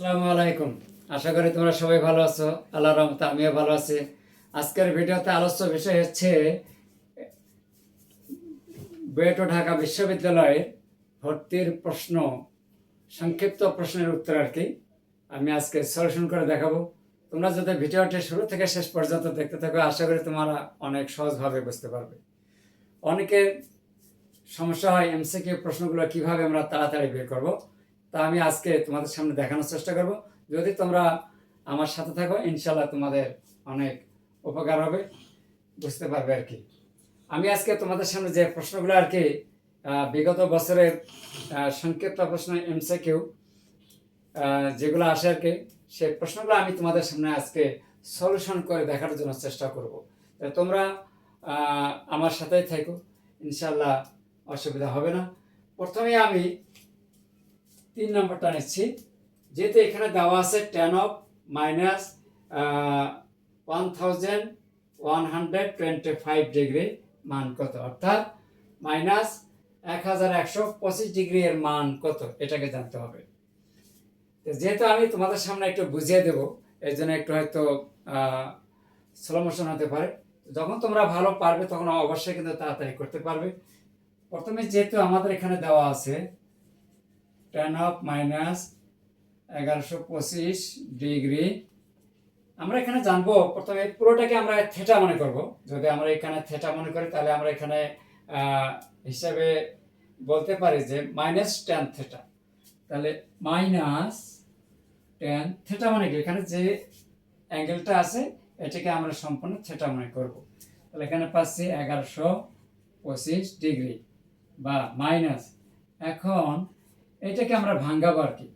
আসসালামু আলাইকুম। আশা করি তোমরা সবাই ভালো আছো। আল্লাহ রহমতে আমিও ভালো আছি। আজকের ভিডিওতে আলোচ্য বিষয় হচ্ছে বুয়েটো ঢাকা বিশ্ববিদ্যালয়ের ভর্তির প্রশ্ন, সংক্ষিপ্ত প্রশ্নের উত্তর আর কি। আমি আজকে সলিউশন করে দেখাবো। তোমরা যদি ভিডিওটি শুরু থেকে শেষ পর্যন্ত দেখতে থাকো, আশা করি তোমরা অনেক সহজভাবে বুঝতে পারবে। অনেকের সমস্যা হয় এমসিকিউ প্রশ্নগুলো কীভাবে আমরা তাড়াতাড়ি বের করব। তা আমি আজকে তোমাদের সামনে দেখানোর চেষ্টা করব। যদি তোমরা আমার সাথে থাকো ইনশাল্লাহ তোমাদের অনেক উপকার হবে। বুঝতে পারবে আর কি। আমি আজকে তোমাদের সামনে যে প্রশ্নগুলো আর কি বিগত বছরের সংক্ষিপ্ত প্রশ্ন এমসে কেউ যেগুলো আসে আর কি, সেই প্রশ্নগুলো আমি তোমাদের সামনে আজকে সলিউশন করে দেখার জন্য চেষ্টা করব। তোমরা আমার সাথেই থাকো। ইনশাল্লাহ অসুবিধা হবে না। প্রথমে আমি তিন নম্বরটা নিচ্ছি। যেহেতু এখানে দেওয়া আছে ten of minus one thousand one hundred twenty five degree মান কত? অর্থাৎ মাইনাস এক হাজার একশো পঁচিশ ডিগ্রি এর মান কত? এটাকে জানতে হবে। যেহেতু আমি তোমাদের সামনে একটু বুঝিয়ে দেবো এই জন্য একটু হয়তো স্লো হতে পারে। যখন তোমরা ভালো পারবে, তখন অবশ্যই কিন্তু তাড়াতাড়ি করতে পারবে। প্রথমে যেহেতু আমাদের এখানে দেওয়া আছে টেন অফ মাইনাস এগারোশো পঁচিশ ডিগ্রি। আমরা এখানে জানব, প্রথমে পুরোটাকে আমরা থেটা মনে করব। যদি আমরা এখানে থেটা মনে করি, তাহলে আমরা এখানে হিসাবে বলতে পারি যে মাইনাস টেন থেটা তাহলে মাইনাস টেন থেটা মানে কি? এখানে যে অ্যাঙ্গেলটা আছে, এটাকে আমরা সম্পূর্ণ থেটা মনে করব। তাহলে এখানে পাচ্ছি এগারোশো পঁচিশ ডিগ্রি বা মাইনাস এখন এটাকে আমরা ভাঙ্গাবো আর কি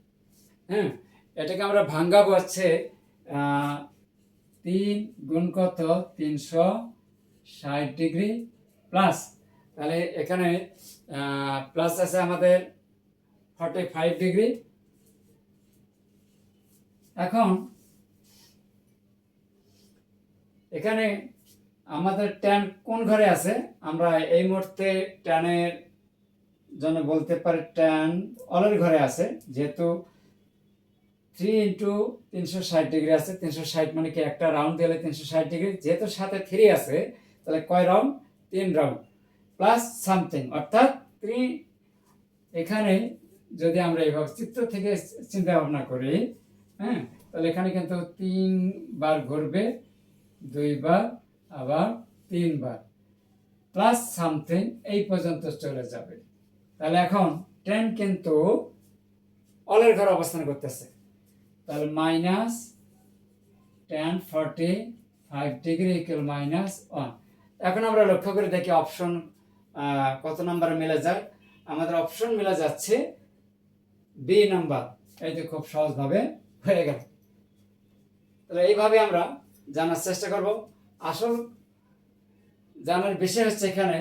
হ্যাঁ? এটাকে আমরা ভাঙ্গাবো হচ্ছে তিন গুণ কত? তিনশো ষাট ডিগ্রি প্লাস। তাহলে এখানে প্লাস আছে আমাদের ফর্টি ফাইভ ডিগ্রি। এখন এখানে আমাদের ট্যান কোন ঘরে আছে? আমরা এই মুহূর্তে ট্যানের জন্য বলতে পারে ট্যান অলের ঘরে আছে, যেহেতু থ্রি ইন্টু তিনশো ষাট ডিগ্রি আছে, তিনশো ষাট মানে কি একটা রাউন্ড দিলে তিনশো ষাট ডিগ্রি যেহেতু সাথে থ্রি আছে, তাহলে কয় রাউন্ড তিন রাউন্ড প্লাস সামথিং অর্থাৎ থ্রি এখানে যদি আমরা এইভাবে চিত্র থেকে চিন্তা ভাবনা করি হ্যাঁ তাহলে এখানে কিন্তু তিনবার ঘুরবে দুইবার আবার তিনবার প্লাস সামথিং এই পর্যন্ত চলে যাবে। তাহলে এখন টেন কিন্তু অলের ঘরে অবস্থান করতেছে। তাহলে minus ten forty five degree equal minus one এখন আমরা লক্ষ্য করে দেখি অপশন কত নাম্বারে মিলে যায়। আমাদের অপশন মিলে যাচ্ছে বি নাম্বার এই যে খুব সহজভাবে হয়ে গেল। তাহলে এইভাবে আমরা জানার চেষ্টা করব। আসল জানার বিষয় হচ্ছে এখানে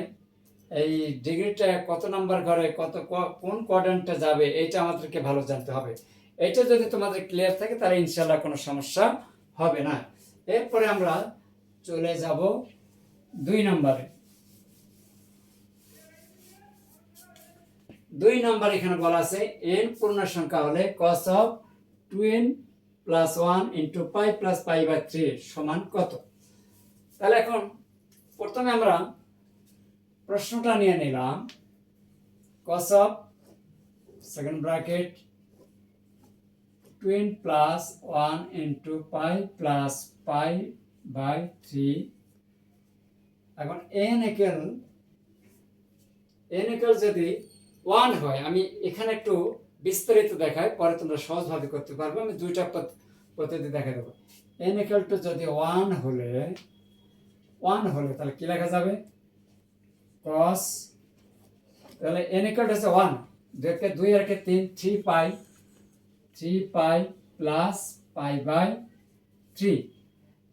এই ডিগ্রিটা কত নাম্বার ঘরে, কত কোন কোয়াড্রেন্টে যাবে এটা আমাদেরকে ভালো জানতে হবে। এটা যদি তোমাদের ক্লিয়ার থাকে, তাহলে ইনশাল্লাহ কোনো সমস্যা হবে না। এরপরে আমরা চলে যাব দুই নম্বরে। দুই নম্বর এখানে বলা আছে এন পূর্ণ সংখ্যা হলে cos of two N plus one into pi plus pi by three সমান কত? তাহলে এখন প্রথমে আমরা প্রশ্নটা নিয়ে নিলাম। Cos of second bracket two N plus one into pi plus pi by three এখন এন একেল এন একেল যদি ওয়ান হয়, আমি এখানে একটু বিস্তারিত দেখাই, পরে তোমরা সহজভাবে করতে পারবে, আমি দুইটা পদ্ধ- পদ্ধতি দেখা দেবো। এন একেল টু যদি ওয়ান হলে ওয়ান হলে তাহলে কি লেখা যাবে? কস তাহলে এন ইকুয়াল হচ্ছে ওয়ান দুইকে দুই আর কে তিন three pi three pi plus pi by three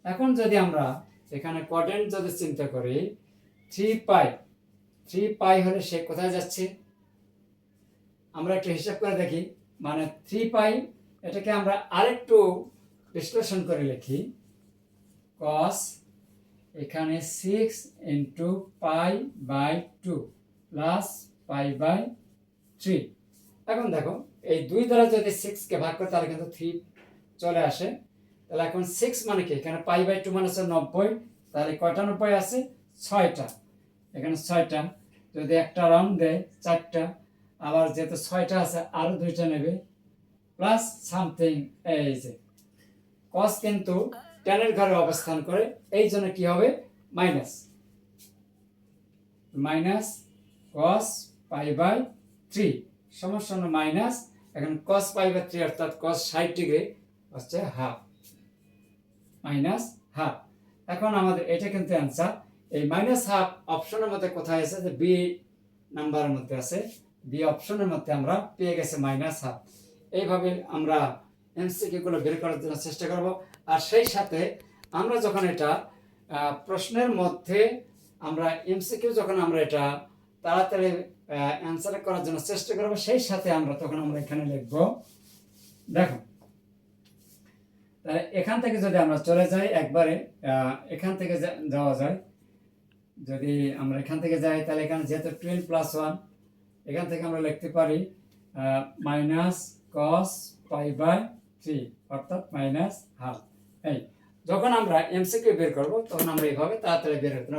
এখন যদি আমরা এখানে কোয়াড্রেন্ট যদি চিন্তা করি থ্রি পাই থ্রি পাই হলে সে কোথায় যাচ্ছে? আমরা একটু হিসাব করে দেখি মানে থ্রি পাই এটাকে আমরা আরেকটু বিশ্লেষণ করে লিখি কস এখানে six into pi by two plus pi by three এখন দেখো, এই দুই দ্বারা যদি সিক্সকে ভাগ করে, তাহলে কিন্তু থ্রি চলে আসে। তাহলে এখন সিক্স মানে কি? এখানে পাই বাই টু মানে হচ্ছে নব্বই। তাহলে কয়টা নব্বই আছে? ছয়টা। এখানে ছয়টা। যদি একটা রাউন্ড দেয়, চারটা। আবার যেহেতু ছয়টা আছে আরও দুইটা নেবে। প্লাস সামথিং এই যে। কস কিন্তু টেনের ঘরে অবস্থান করে, এই জন্য কি হবে? Minus. Minus cos pi by three সমস্যা মাইনাস, এখন কস পাই বাই থ্রি অর্থাৎ কস ষাট ডিগ্রি হচ্ছে হাফ মাইনাস হাফ এখন আমাদের এটা কিন্তু অ্যান্সার এই মাইনাস হাফ অপশনের মধ্যে কোথায় আছে? যে বি নাম্বারের মধ্যে আছে। বি অপশনের মধ্যে আমরা পেয়ে গেছে মাইনাস হাফ এইভাবে আমরা এমসিকিউগুলো বের করার জন্য চেষ্টা করব। আর সেই সাথে আমরা যখন এটা প্রশ্নের মধ্যে আমরা এমসিকিউ যখন আমরা এটা তাড়াতাড়ি অ্যান্সার করার জন্য চেষ্টা করব, সেই সাথে আমরা তখন আমরা এখানে লিখব, দেখো। তাহলে এখান থেকে যদি আমরা চলে যাই একবারে এখান থেকে যাওয়া যায়। যদি আমরা এখান থেকে যাই, তাহলে এখানে যেহেতু টুয়েলভ প্লাস ওয়ান এখান থেকে আমরা লিখতে পারি minus cos pi by three অর্থাৎ মাইনাস হাফ এই, যখন আমরা এমসিকিউ বের করব, তখন আমরা এইভাবে তাড়াতাড়ি বের করতে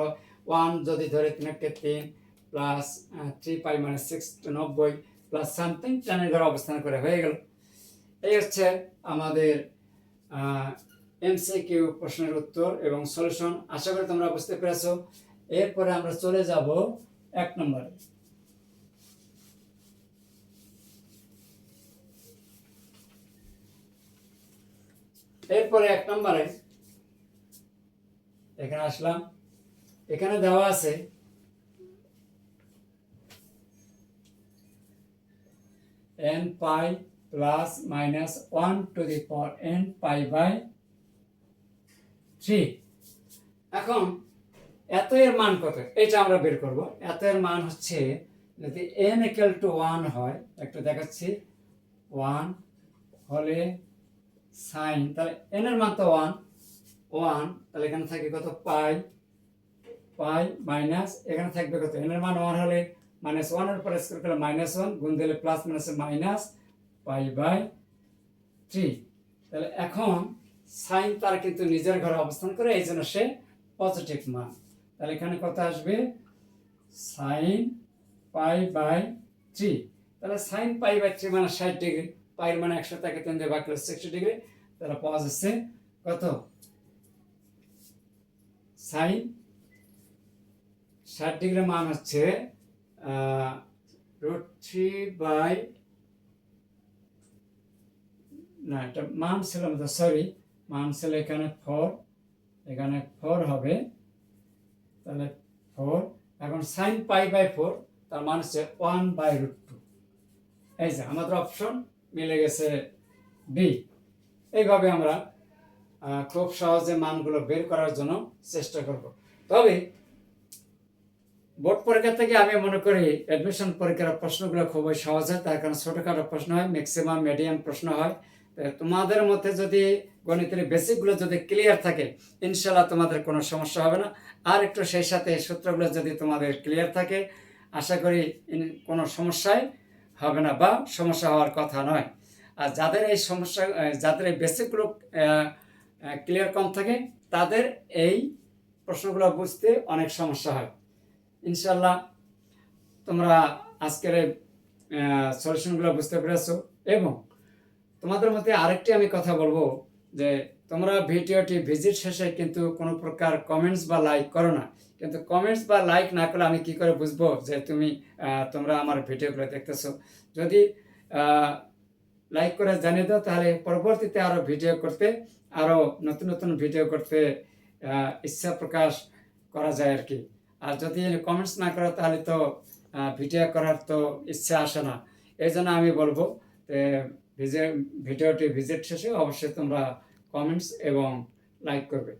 ওয়ান যদি ধরে তিন তিন plus three pi minus six নব্বই প্লাস সামথিং টেনের ঘরে অবস্থান করে হয়ে গেল। এই হচ্ছে আমাদের এমসিকিউ প্রশ্নের উত্তর এবং সলিউশন আশা করি তোমরা বুঝতে পেরেছ। এরপরে আমরা চলে যাব এক নম্বরে। এরপরে এক নম্বরে এখানে আসলাম। এখানে দেওয়া আছে n pi plus minus one to the power n pi by three এখন এত এর মান কত? এটা আমরা বের করব। এত এর মান হচ্ছে যদি n ইকুয়াল টু ওয়ান হয়, একটু দেখাচ্ছি। ওয়ান হলে সাইন, তাহলে এন এর মান তো ওয়ান ওয়ান তাহলে এখানে থাকে কত? পাই পাই মাইনাস এখানে থাকবে কত? এন এর মান ওয়ান হলে মাইনাস ওয়ানের পরে স্কোয়ার করলে মাইনাস ওয়ান গুণ দিলে plus minus minus pi by three তাহলে এখন সাইন তার কিন্তু নিজের ঘরে অবস্থান করে, এই জন্য সে পজিটিভ মান। তাহলে এখানে কত আসবে? সাইন পাই বাই থ্রি তাহলে সাইন পাই বাই থ্রি মানে ষাট ডিগ্রি পাইয়ের মানে একশো থেকে তিন দিয়ে বাকি সিক্সটি ডিগ্রি তাহলে পাওয়া যাচ্ছে কত? সাইন ষাট ডিগ্রি মান হচ্ছে রুট থ্রি বাই না, এটা মান ছিল সরি মান ছিল এখানে ফোর এখানে ফোর হবে, তাহলে ফোর এখন সাইন পাই বাই ফোর তার মান হচ্ছে ওয়ান বাই রুট টু এই যে আমাদের অপশন মিলে গেছে বি এইভাবে আমরা খুব সহজে মানগুলো বের করার জন্য চেষ্টা করব। তবে বোর্ড পরীক্ষা থেকে আমি মনে করি অ্যাডমিশন পরীক্ষার প্রশ্নগুলো খুবই সহজ হয়, তার কারণ ছোটোখাটো প্রশ্ন হয় ম্যাক্সিমাম মিডিয়াম প্রশ্ন হয়। তোমাদের মধ্যে যদি গণিতের বেসিকগুলো যদি ক্লিয়ার থাকে ইনশাল্লাহ তোমাদের কোনো সমস্যা হবে না। আর একটু সেই সাথে সূত্রগুলো যদি তোমাদের ক্লিয়ার থাকে, আশা করি কোনো সমস্যাই হবে না বা সমস্যা হওয়ার কথা নয়। আর যাদের এই সমস্যা যাদের এই বেসিকগুলো ক্লিয়ার কম থাকে, তাদের এই প্রশ্নগুলো বুঝতে অনেক সমস্যা হয়। ইনশাল্লাহ তোমরা আজকের এই সলিউশনগুলো বুঝতে পেরেছ। এবং তোমাদের মধ্যে আরেকটি আমি কথা বলব যে তোমরা ভিডিওটি ভিজিট শেষে কিন্তু কোনো প্রকার কমেন্টস বা লাইক করো না। কিন্তু কমেন্টস বা লাইক না করলে আমি কি করে বুঝব যে তুমি তোমরা আমার ভিডিওগুলো দেখতেছো? যদি লাইক করে জানিয়ে দাও তাহলে পরবর্তীতে আরও ভিডিও করতে আরও নতুন নতুন ভিডিও করতে ইচ্ছা প্রকাশ করা যায় আর কি আর যদি কমেন্টস না করো তাহলে তো ভিডিও করার তো ইচ্ছা আসে না। এই জন্য আমি বলব ভিডিওটি ভিজিট শেষে অবশ্যই তোমরা কমেন্টস এবং লাইক করবে।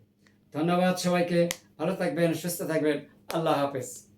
ধন্যবাদ সবাইকে। ভালো থাকবেন সুস্থ থাকবেন। আল্লাহ হাফেজ।